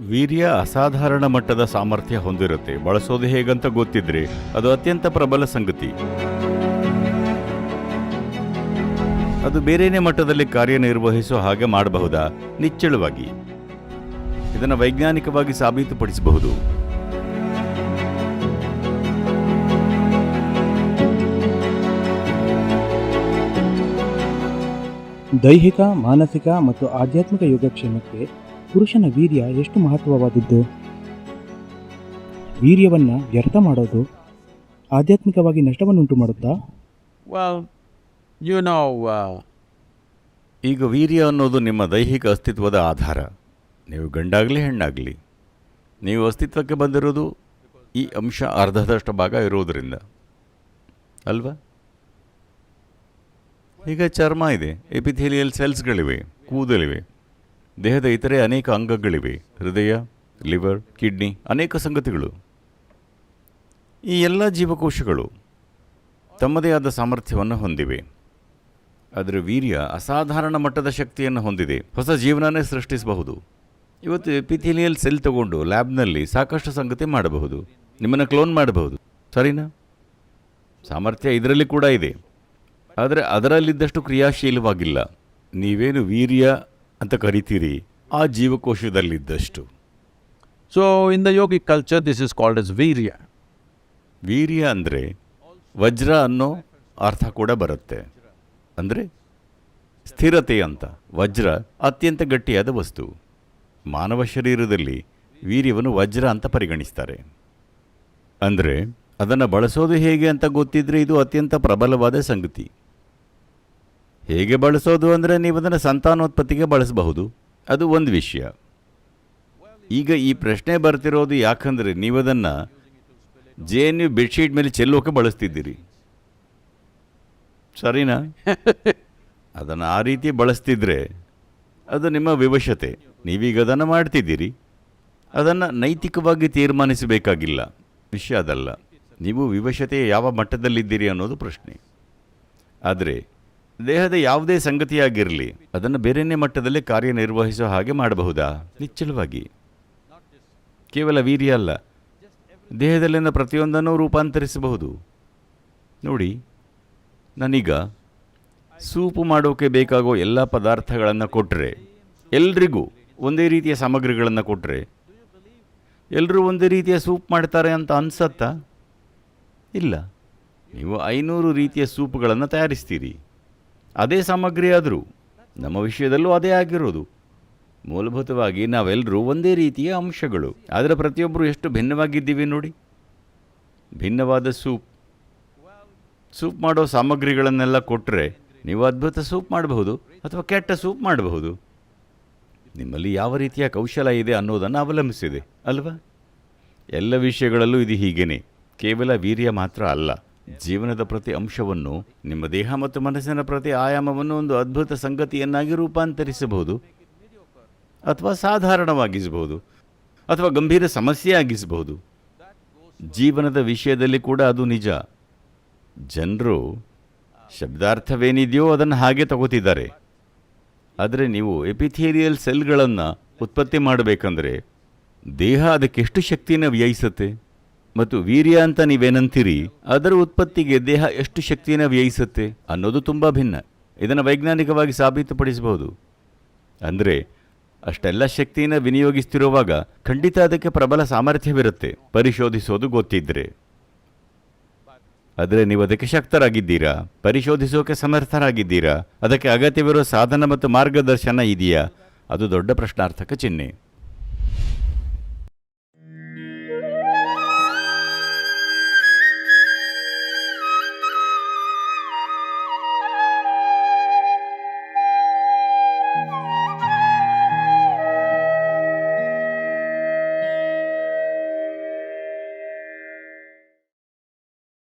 Urea ಅಸಾಧಾರಣ ಮಟ್ಟದ ಸಾಮರ್ಥ್ಯ ಹೊಂದಿರುತ್ತೆ. ಬಳಸೋದು ಹೇಗಂತ ಗೊತ್ತಿದ್ರೆ ಅದು ಅತ್ಯಂತ ಪ್ರಬಲ ಸಂಗತಿ. ಅದು ಬೇರೆಯೇ ಮಟ್ಟದಲ್ಲಿ ಕಾರ್ಯನಿರ್ವಹಿಸುವ ಹಾಗೆ ಮಾಡಬಹುದಾ? ನಿಚ್ಚಳವಾಗಿ. ಇದನ್ನು ವೈಜ್ಞಾನಿಕವಾಗಿ ಸಾಬೀತುಪಡಿಸಬಹುದು. ದೈಹಿಕ, ಮಾನಸಿಕ ಮತ್ತು ಆಧ್ಯಾತ್ಮಿಕ ಯೋಗಕ್ಷೇಮಕ್ಕೆ ಪುರುಷನ ವೀರ್ಯ ಎಷ್ಟು ಮಹತ್ವವಾದದ್ದು? ವೀರ್ಯವನ್ನು ವ್ಯರ್ಥ ಮಾಡೋದು ಆಧ್ಯಾತ್ಮಿಕವಾಗಿ ನಷ್ಟವನ್ನುಂಟು ಮಾಡುತ್ತಾ? ಯು know, uh, ಈಗ ವೀರ್ಯ ಅನ್ನೋದು ನಿಮ್ಮ ದೈಹಿಕ ಅಸ್ತಿತ್ವದ ಆಧಾರ. ನೀವು ಗಂಡಾಗಲಿ ಹೆಣ್ಣಾಗಲಿ ನೀವು ಅಸ್ತಿತ್ವಕ್ಕೆ ಬಂದಿರೋದು ಈ ಅಂಶ ಅರ್ಧದಷ್ಟು ಭಾಗ ಇರೋದರಿಂದ. ಅಲ್ವಾ? ಈಗ ಚರ್ಮ ಇದೆ ಎಪಿಥೇಲಿಯಲ್ ಸೆಲ್ಸ್ಗಳಿವೆ ಕೂದಲಿವೆ. ದೇಹದ ಇತರೆ ಅನೇಕ ಅಂಗಗಳಿವೆ. ಹೃದಯ, ಲಿವರ್, ಕಿಡ್ನಿ, ಅನೇಕ ಸಂಗತಿಗಳು. ಈ ಎಲ್ಲ ಜೀವಕೋಶಗಳು ತಮ್ಮದೇ ಆದ ಸಾಮರ್ಥ್ಯವನ್ನು ಹೊಂದಿವೆ. ಅದರ ವೀರ್ಯ ಅಸಾಧಾರಣ ಮಟ್ಟದ ಶಕ್ತಿಯನ್ನು ಹೊಂದಿದೆ. ಹೊಸ ಜೀವನನೇ ಸೃಷ್ಟಿಸಬಹುದು. ಇವತ್ತು ಪಿಥಿಲಿಯಲ್ ಸೆಲ್ ತಗೊಂಡು ಲ್ಯಾಬ್ನಲ್ಲಿ ಸಾಕಷ್ಟು ಸಂಗತಿ ಮಾಡಬಹುದು. ನಿಮ್ಮನ್ನು ಕ್ಲೋನ್ ಮಾಡಬಹುದು. ಸರಿನಾ? ಸಾಮರ್ಥ್ಯ ಇದರಲ್ಲಿ ಕೂಡ ಇದೆ. ಆದರೆ ಅದರಲ್ಲಿದ್ದಷ್ಟು ಕ್ರಿಯಾಶೀಲವಾಗಿಲ್ಲ. ನೀವೇನು ವೀರ್ಯ ಅಂತ ಕರಿತೀರಿ ಆ ಜೀವಕೋಶದಲ್ಲಿದ್ದಷ್ಟು. So in the yogic culture this is called as veerya urea ಅಂದರೆ ವಜ್ರ ಅನ್ನೋ ಅರ್ಥ ಕೂಡ ಬರುತ್ತೆ. ಅಂದರೆ ಸ್ಥಿರತೆ ಅಂತ. ವಜ್ರ ಅತ್ಯಂತ ಗಟ್ಟಿಯಾದ ವಸ್ತು. ಮಾನವ ಶರೀರದಲ್ಲಿ ವೀರ್ಯವನ್ನು ವಜ್ರ ಅಂತ ಪರಿಗಣಿಸ್ತಾರೆ. ಅಂದರೆ ಅದನ್ನು ಬಳಸೋದು ಹೇಗೆ ಅಂತ ಗೊತ್ತಿದ್ದರೆ ಇದು ಅತ್ಯಂತ ಪ್ರಬಲವಾದ ಸಂಗತಿ. ಹೇಗೆ ಬಳಸೋದು ಅಂದರೆ ನೀವು ಅದನ್ನು ಸಂತಾನೋತ್ಪತ್ತಿಗೆ ಬಳಸಬಹುದು? ಅದು ಒಂದು ವಿಷಯ. ಈಗ ಈ ಪ್ರಶ್ನೆ ಬರ್ತಿರೋದು ಯಾಕಂದರೆ ನೀವು ಅದನ್ನು ಜೆ ಎನ್ ಯು ಬೆಡ್ಶೀಟ್ ಮೇಲೆ ಚೆಲ್ಲೋಕೆ ಬಳಸ್ತಿದ್ದೀರಿ. ಸರಿನಾ? ಅದನ್ನು ಆ ರೀತಿ ಬಳಸ್ತಿದ್ರೆ ಅದು ನಿಮ್ಮ ವಿವಶತೆ. ನೀವೀಗ ಅದನ್ನು ಮಾಡ್ತಿದ್ದೀರಿ. ಅದನ್ನು ನೈತಿಕವಾಗಿ ತೀರ್ಮಾನಿಸಬೇಕಾಗಿಲ್ಲ. ವಿಷಯ ಅದಲ್ಲ. ನೀವು ವಿವಶತೆ ಯಾವ ಮಟ್ಟದಲ್ಲಿದ್ದೀರಿ ಅನ್ನೋದು ಪ್ರಶ್ನೆ. ಆದರೆ ದೇಹದ ಯಾವುದೇ ಸಂಗತಿಯಾಗಿರಲಿ, ಅದನ್ನು ಬೇರೆಯೇ ಮಟ್ಟದಲ್ಲಿ ಕಾರ್ಯನಿರ್ವಹಿಸೋ ಹಾಗೆ ಮಾಡಬಹುದಾ? ನಿಚ್ಚಳವಾಗಿ. ಕೇವಲ ವೀರ್ಯ ಅಲ್ಲ, ದೇಹದಲ್ಲಿನ ಪ್ರತಿಯೊಂದನ್ನು ರೂಪಾಂತರಿಸಬಹುದು. ನೋಡಿ, ನಾನೀಗ ಸೂಪು ಮಾಡೋಕೆ ಬೇಕಾಗೋ ಎಲ್ಲ ಪದಾರ್ಥಗಳನ್ನು ಕೊಟ್ಟರೆ ಎಲ್ರಿಗೂ ಒಂದೇ ರೀತಿಯ ಸಾಮಗ್ರಿಗಳನ್ನು ಕೊಟ್ಟರೆ ಎಲ್ಲರೂ ಒಂದೇ ರೀತಿಯ ಸೂಪ್ ಮಾಡ್ತಾರೆ ಅಂತ ಅನ್ಸತ್ತಾ? ಇಲ್ಲ. ನೀವು ಐನೂರು ರೀತಿಯ ಸೂಪ್ಗಳನ್ನು ತಯಾರಿಸ್ತೀರಿ. ಅದೇ ಸಾಮಗ್ರಿ ಆದರೂ ನಮ್ಮ ವಿಷಯದಲ್ಲೂ ಅದೇ ಆಗಿರೋದು. ಮೂಲಭೂತವಾಗಿ ನಾವೆಲ್ಲರೂ ಒಂದೇ ರೀತಿಯ ಅಂಶಗಳು. ಆದರೆ ಪ್ರತಿಯೊಬ್ಬರು ಎಷ್ಟು ಭಿನ್ನವಾಗಿದ್ದೀವಿ ನೋಡಿ. ಭಿನ್ನವಾದ ಸೂಪ್. ಸೂಪ್ ಮಾಡೋ ಸಾಮಗ್ರಿಗಳನ್ನೆಲ್ಲ ಕೊಟ್ಟರೆ ನೀವು ಅದ್ಭುತ ಸೂಪ್ ಮಾಡಬಹುದು ಅಥವಾ ಕೆಟ್ಟ ಸೂಪ್ ಮಾಡಬಹುದು. ನಿಮ್ಮಲ್ಲಿ ಯಾವ ರೀತಿಯ ಕೌಶಲ ಇದೆ ಅನ್ನೋದನ್ನು ಅವಲಂಬಿಸಿದೆ, ಅಲ್ವಾ? ಎಲ್ಲ ವಿಷಯಗಳಲ್ಲೂ ಇದು ಹೀಗೇನೆ. ಕೇವಲ ವೀರ್ಯ ಮಾತ್ರ ಅಲ್ಲ. ಜೀವನದ ಪ್ರತಿ ಅಂಶವನ್ನು, ನಿಮ್ಮ ದೇಹ ಮತ್ತು ಮನಸ್ಸಿನ ಪ್ರತಿ ಆಯಾಮವನ್ನು ಒಂದು ಅದ್ಭುತ ಸಂಗತಿಯನ್ನಾಗಿ ರೂಪಾಂತರಿಸಬಹುದು. ಅಥವಾ ಸಾಧಾರಣವಾಗಿಸಬಹುದು. ಅಥವಾ ಗಂಭೀರ ಸಮಸ್ಯೆಯಾಗಿಸಬಹುದು. ಜೀವನದ ವಿಷಯದಲ್ಲಿ ಕೂಡ ಅದು ನಿಜ. ಜನರು ಶಬ್ದಾರ್ಥವೇನಿದೆಯೋ ಅದನ್ನು ಹಾಗೆ ತಗೋತಿದ್ದಾರೆ. ಆದರೆ ನೀವು ಎಪಿಥೇರಿಯಲ್ ಸೆಲ್ಗಳನ್ನು ಉತ್ಪತ್ತಿ ಮಾಡಬೇಕಂದ್ರೆ ದೇಹ ಅದಕ್ಕೆಷ್ಟು ಶಕ್ತಿಯನ್ನು ವ್ಯಯಿಸುತ್ತೆ? ಮತ್ತು ವೀರ್ಯ ಅಂತ ನೀವೇನಂತೀರಿ? ಅದರ ಉತ್ಪತ್ತಿಗೆ ದೇಹ ಎಷ್ಟು ಶಕ್ತಿಯನ್ನು ವ್ಯಯಿಸುತ್ತೆ ಅನ್ನೋದು ತುಂಬ ಭಿನ್ನ. ಇದನ್ನು ವೈಜ್ಞಾನಿಕವಾಗಿ ಸಾಬೀತುಪಡಿಸಬಹುದು. ಅಂದರೆ, ಅಷ್ಟೆಲ್ಲ ಶಕ್ತಿಯನ್ನು ವಿನಿಯೋಗಿಸ್ತಿರುವಾಗ ಖಂಡಿತ ಅದಕ್ಕೆ ಪ್ರಬಲ ಸಾಮರ್ಥ್ಯವಿರುತ್ತೆ. ಪರಿಶೋಧಿಸೋದು ಗೊತ್ತಿದ್ರೆ. ಆದರೆ ನೀವು ಅದಕ್ಕೆ ಶಕ್ತರಾಗಿದ್ದೀರಾ? ಪರಿಶೋಧಿಸೋಕೆ ಸಮರ್ಥರಾಗಿದ್ದೀರಾ? ಅದಕ್ಕೆ ಅಗತ್ಯವಿರುವ ಸಾಧನ ಮತ್ತು ಮಾರ್ಗದರ್ಶನ ಇದೆಯಾ? ಅದು ದೊಡ್ಡ ಪ್ರಶ್ನಾರ್ಥಕ ಚಿಹ್ನೆ.